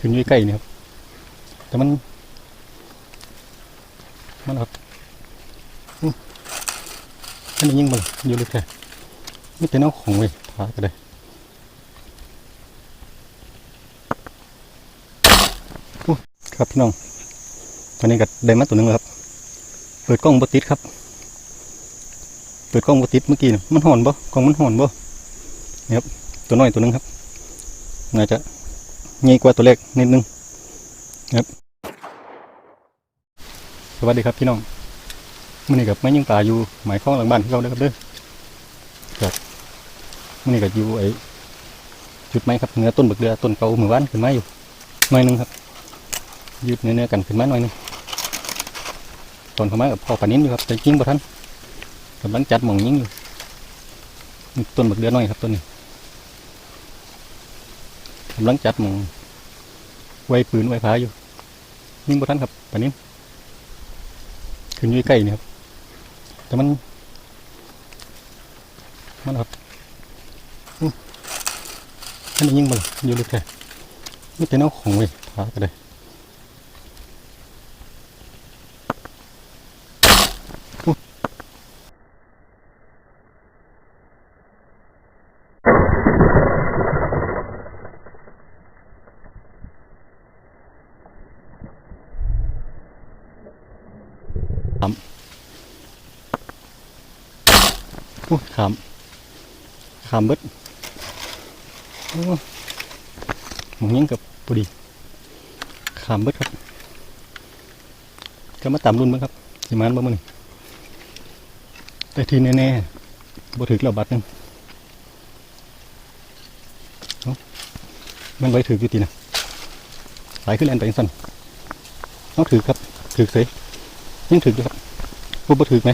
ขึ้นอยู่ใกล้นี่ครับ แต่มัน มันครับอันนี้ยิงมาอยู่ลึกแค่ไม่เป็นเอาของเว้ยพาก็ได้อู้ครับพี่น้องตอนนี้ก็ได้มาตัวหนึงแล้วครับ เปิดกล้องบติดครับ เปิดกล้องบติดเมื่อกี้นะมันห่อนบ่กล้องมันห่อนบ่นี่ครับ ตัวน้อยตัวหนึงครับ น่าจะ ใหญ่กว่าตัวเล็กนิดนึงครับ สวัสดีครับพี่น้องมื่อนี้กับไม่ยิงปลาอยู่หมายข้องหลังบ้านที่เราเด้อครับเด้อครับมื่อนี้กับอยู่ไอ้จุดไม้ครับเนื้อต้นบักเดือต้นเกาหมู่บ้านขึ้นมาอยู่หน่อยนึงครับ ยืดเนื้อกันขึ้นมาหน่อยนึงต้นเข้ามากับพ่อปานิ้นอยู่ครับแต่จริงบ่ทันกำลังจัดหมองยิงอยู่ต้นบักเดือน้อยครับต้นนี้กำลังจัดหมอง ไว้ปืนไว้พาอยู่ยิงบ่ทันครับปานิ้นขึ้นอยู่ใกล้นี่ครับ แต่มัน มันครับอันนี้ยิงมาเลยอยู่ลึกแค่ไม่เป็นเอาของเว้ยพาก็ได้อู้ อ้ขามขามเบิดโอ้หมองยิงกับพอดีขามเบิดครับก็มาต่ำรุ่นเบ้างครับสิมานบ่มื้อนี้แต่ที่แน่ๆบ่ถึกแล้วบัดหนึงมันไว้ถืออยู่ตีนะสายขึ้นแลนไปจังซั่นเอาถือครับถือเสยยังถืออยู่ครับบ่บ่ถือไหม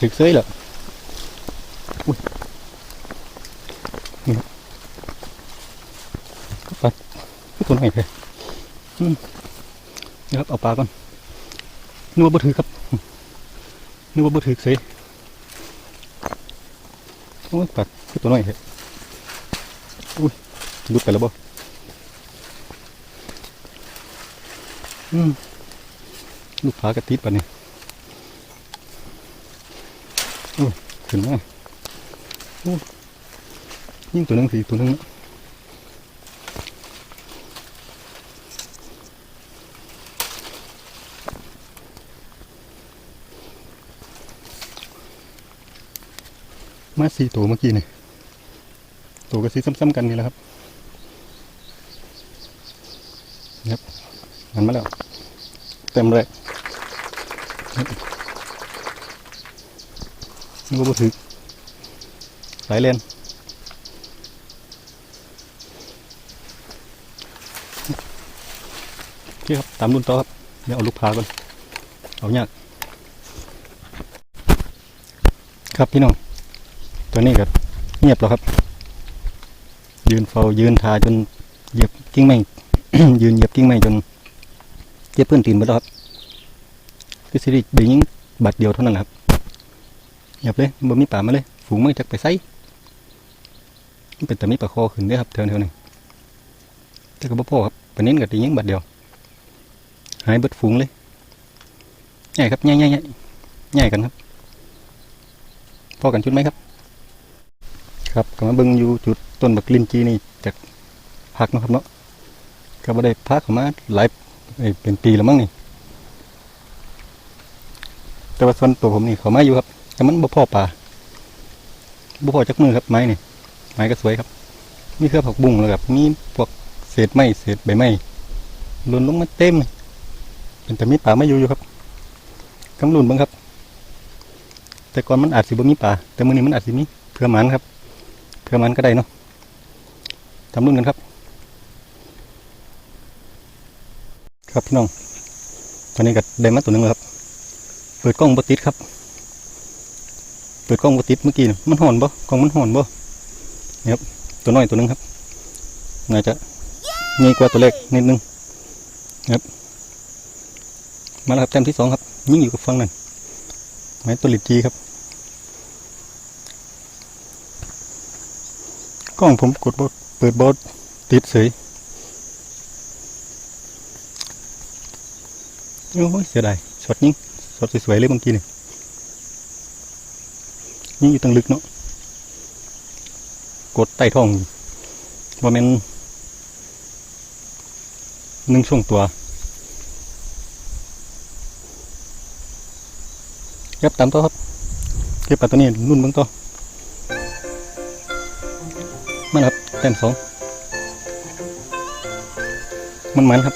ถือเสยเหรอ ปัดคือ ตัวหนแท้อืมเดี๋ยวครับเอาปลาก่อนนึกว่าบ่ถือครับนึกว่าบ่ถือเสยโอ้ยปัดคือตัวหน้อยแท้อุ้ยหลุดไปแล้วบ่อืมลูกปลากระติดปะเนี่ยโอ้ยขึ้นมาโอ้ยยิ่งตัวหนึงสีตัวหนึงนะ มาสี่ตัวเมื่อกี้นี่ตัวก็สีซ้ำๆกันนี่แหละครับครับหันมาแล้ว เต็มเลยครับนี่ก็บ่ถึกสายเลนโอเคครับ ตามรุ่นต่อครับ เดี๋ยวเอาลูกพาก่อน เอายากครับพี่น้อง ตัวนี้ก็เงียบแล้วครับ ยืนเฝ้ายืนทาจนเหยียบกิ้งไม้ยืนเหยียบกิ้งไม้จนเจ็บเพื่อนตีนไปแล้วครับคือสิริเบียิงบัดเดียวเท่านั้นแหละครับเงียบเลยบ่มีป่ามาเลย ฝูงไม่จักไปไซเป็นแต่มีปลาคอขึ้นเด้ครับเท่านึงแต่ก็บ่พอครับปนนี้ก็ตียิงบัดเดียว หายเบิดฝูงเลยใหญ่ครับใหญ่ใหญ่ใหญ่ใหญ่กันครับพอกันชุดไหมครับ ครับก็มาเบิ่งอยู่จุดต้นบักลินจีนี่จากพักนะครับเนาะก็บ่ได้พักเข้ามาหลายเอ้ยเป็นปีแล้วมั้งนี่ แต่ว่าส่วนตัวผมนี่เขามาอยู่ครับแต่มันบ่พอป่าบ่พอจักมือครับไม้นี่ไม้ก็สวยครับมีเครือผักบุ้งแล้วครับมีพวกเศษไม้เศษใบไม้หล่นลงมาเต็ม เป็นแต่มีป่ามาอยู่อยู่ครับกำลุนบ้างครับ แต่ก่อนมันอาจสิบ่มีป่าแต่มื้อนี้มันอาจสิมีเพื่อหมันครับ เพื่อมันก็ได้เนาะทำรุ่นกันครับ ครับพี่น้อง ตอนนี้ก็ได้มาตัวหนึ่งแล้วครับ เปิดกล้องบติดครับ เปิดกล้องบติดเมื่อกี้นะมันห่อนบ่กล้องมันห่อนบ่นี่ครับ ตัวน้อยตัวหนึงครับ น่าจะใหญ่กว่าตัวเล็กนิดนึงครับ มาแล้วครับแต้มที่สองครับยิ่งอยู่กับฟังนั่นไม้ตัวหลิดจีครับ กล้องผมกดบดเปิดบดติดเสยโอ้ยเสียดายช็อตนี้ช็อสวยๆเลยเมื่อกี้นี่นี่อยู่ตังลึกเนาะกดใต้ท้องว่ามันหนึ่งช่วงตัวเก็บตามตัวครับเก็บปลาตัวนี้นุ่นเบื้องตัว มันครับแต้มสองมันมันครับ